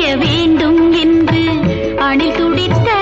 வேண்டும் என்று அணில் துடித்த